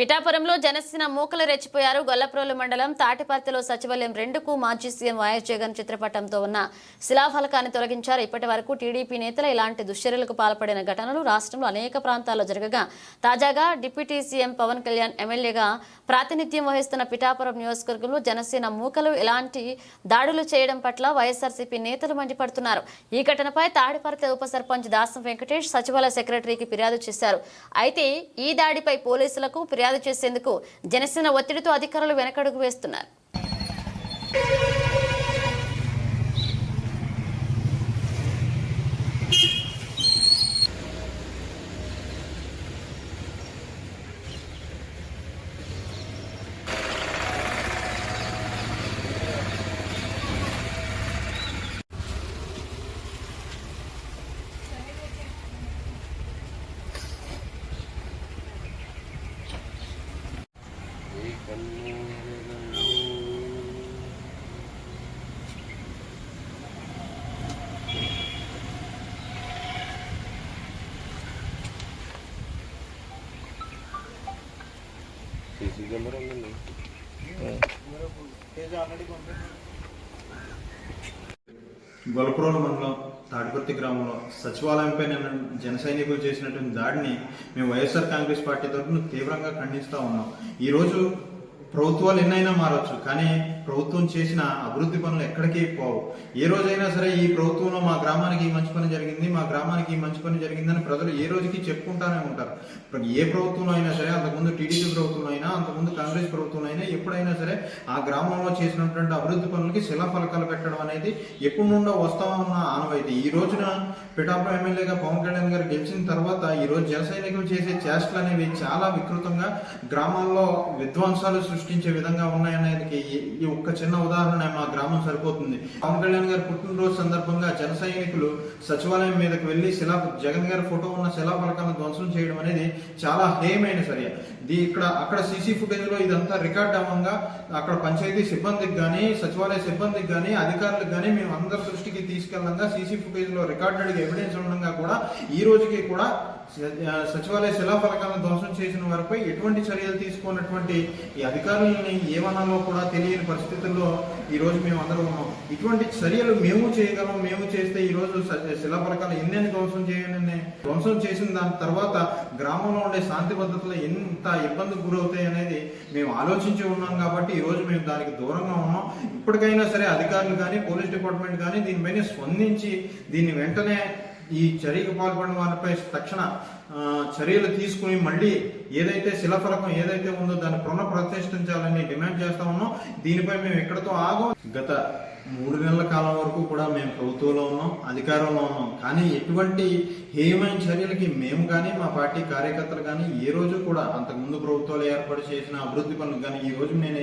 పిఠాపురంలో జనసేన మూకలు రెచ్చిపోయారు. గొల్లప్రోలు మండలం తాటిపర్తిలో సచివాలయం రెండుకు మాజీ సీఎం వైఎస్ జగన్ చిత్రపటంతో ఉన్న శిలాఫలకాన్ని తొలగించారు. ఇప్పటి వరకు టీడీపీ నేతలు ఇలాంటి దుశ్చర్యలకు పాల్పడిన ఘటనలు రాష్ట్రంలో అనేక ప్రాంతాల్లో జరగగా తాజాగా డిప్యూటీ సీఎం పవన్ కళ్యాణ్ ఎమ్మెల్యేగా ప్రాతినిధ్యం వహిస్తున్న పిఠాపురం నియోజకవర్గంలో జనసేన మూకలు ఇలాంటి దాడులు చేయడం పట్ల వైఎస్ఆర్సీపీ నేతలు మండిపడుతున్నారు. ఈ ఘటనపై తాడిపర్తి ఉప సర్పంచ్ దాసం వెంకటేష్ సచివాలయ సెక్రటరీకి ఫిర్యాదు చేశారు. అయితే ఈ దాడిపై పోలీసులకు ఫిర్యాదు చేసేందుకు జనసేన ఒత్తిడితో అధికారులు వెనకడుగు వేస్తున్నారు. సీసీ కెమెరా ఉందండి గొలపురోలు మండలం తాడిపర్తి గ్రామంలో సచివాలయంపై నిన్న జన సైనికులు చేసినటువంటి దాడిని మేము వైఎస్ఆర్ కాంగ్రెస్ పార్టీ తరఫున తీవ్రంగా ఖండిస్తూ ఉన్నాం. ఈరోజు ప్రభుత్వాలు ఎన్నైనా మారవచ్చు కానీ ప్రభుత్వం చేసిన అభివృద్ధి పనులు ఎక్కడికి పోవు. ఏ రోజైనా సరే ఈ ప్రభుత్వంలో మా గ్రామానికి ఈ మంచి పని జరిగింది మా గ్రామానికి ఈ మంచి పని జరిగిందని ప్రజలు ఏ రోజుకి చెప్పుకుంటానే ఉంటారు. ఏ ప్రభుత్వంలో అయినా సరే అంతకుముందు టీడీపీ ప్రభుత్వంలో అయినా అంతకుముందు కాంగ్రెస్ ప్రభుత్వంలో అయినా ఎప్పుడైనా సరే ఆ గ్రామంలో చేసినటువంటి అభివృద్ధి పనులకి శిలాఫలకాలు పెట్టడం అనేది ఎప్పుడు నుండో వస్తా ఉన్న ఆనవాయితీ. ఈ రోజున పిఠాపురం ఎమ్మెల్యేగా పవన్ కళ్యాణ్ గారు గెలిచిన తర్వాత ఈ రోజు జన చేసే చేష్టలు అనేవి చాలా వికృతంగా గ్రామాల్లో విధ్వంసాలు సృష్టించే విధంగా ఉన్నాయనేది ఈ- ఈ ఒక్క చిన్న ఉదాహరణ మా గ్రామం సరిపోతుంది. పవన్ కళ్యాణ్ గారి పుట్టినరోజు సందర్భంగా జన సైనికులు సచివాలయం మీదకి వెళ్ళి శిలా జగన్ గారి ఫోటో ఉన్న శిలాఫలకాలను ధ్వంసం చేయడం అనేది చాలా హేయమైన చర్య. దీ ఇక్కడ అక్కడ సీసీ ఫుటేజ్లో ఇదంతా రికార్డ్ అవ్వంగా అక్కడ పంచాయతీ సిబ్బందికి కానీ సచివాలయ సిబ్బందికి కానీ అధికారులకు కానీ మేము అందరి దృష్టికి తీసుకెళ్ళంగా సీసీ ఫుటేజ్లో రికార్డెడ్ ఎవిడెన్స్ ఉండగా కూడా ఈ రోజుకి కూడా సచివాలయ శిలాఫలకాలను ధ్వంసం చేసిన వారిపై ఎటువంటి చర్యలు తీసుకున్నటువంటి ఈ అధికారులని ఏమనాలో కూడా తెలియని పరిస్థితుల్లో ఈరోజు మేము అందరం ఉన్నాం. ఇటువంటి చర్యలు మేము చేయగలం మేము చేస్తే ఈరోజు శిలాఫలకాలు ఎన్నెన్ని ధ్వంసం చేయాలని ధ్వంసం చేసిన దాని తర్వాత గ్రామంలో ఉండే శాంతి భద్రతలు ఎంత ఇబ్బందికి గురవుతాయి అనేది మేము ఆలోచించి ఉన్నాం కాబట్టి ఈరోజు మేము దానికి దూరంగా ఉన్నాం. ఇప్పటికైనా సరే అధికారులు కానీ పోలీస్ డిపార్ట్మెంట్ కానీ దీనిపైన స్పందించి దీన్ని వెంటనే ఈ చర్యకు పాల్పడిన వారిపై తక్షణ చర్యలు తీసుకుని మళ్ళీ ఏదైతే శిలఫలకం ఏదైతే ఉందో దాన్ని పునః ప్రతిష్ఠించాలని డిమాండ్ చేస్తా ఉన్నాం. దీనిపై మేము ఎక్కడితో ఆగం. గత మూడు నెలల కాలం వరకు కూడా మేము ప్రభుత్వంలో ఉన్నాం అధికారంలో ఉన్నాం. కానీ ఎటువంటి హేయమైన చర్యలకి మేము కానీ మా పార్టీ కార్యకర్తలు కానీ ఏ రోజు కూడా అంతకుముందు ప్రభుత్వాలు ఏర్పాటు చేసిన అభివృద్ధి పనులు కానీ ఈ రోజు నేను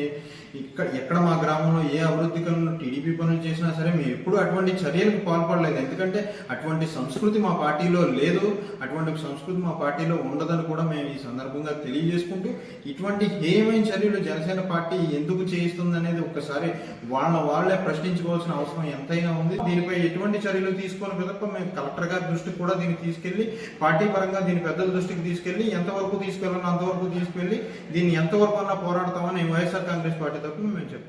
ఇక్కడ ఎక్కడ మా గ్రామంలో ఏ అభివృద్ధి పనులు టీడీపీ పనులు చేసినా సరే మేము ఎప్పుడూ అటువంటి చర్యలకు పాల్పడలేదు. ఎందుకంటే అటువంటి సంస్కృతి మా పార్టీలో లేదు. అటువంటి సంస్కృతి మా పార్టీలో ఉండదని కూడా మేము ఈ సందర్భంగా తెలియజేసుకుంటూ ఇటువంటి హేయమైన చర్యలు జనసేన పార్టీ ఎందుకు చేయిస్తుంది అనేది ఒక్కసారి వాళ్ళ వాళ్ళే ప్రశ్నించుకోవాల్సిన అవసరం ఎంతైనా ఉంది. దీనిపై ఎటువంటి చర్యలు తీసుకొని పిదప మేము కలెక్టర్ గారి దృష్టికి కూడా దీన్ని తీసుకెళ్ళి పార్టీ పరంగా దీని పెద్దల దృష్టికి తీసుకెళ్ళి ఎంతవరకు తీసుకెళ్ళాలో అంతవరకు తీసుకెళ్ళి దీన్ని ఎంతవరకు అన్నా పోరాడతామని వైఎస్ఆర్ కాంగ్రెస్ పార్టీ తరఫున మేము చెప్తాం.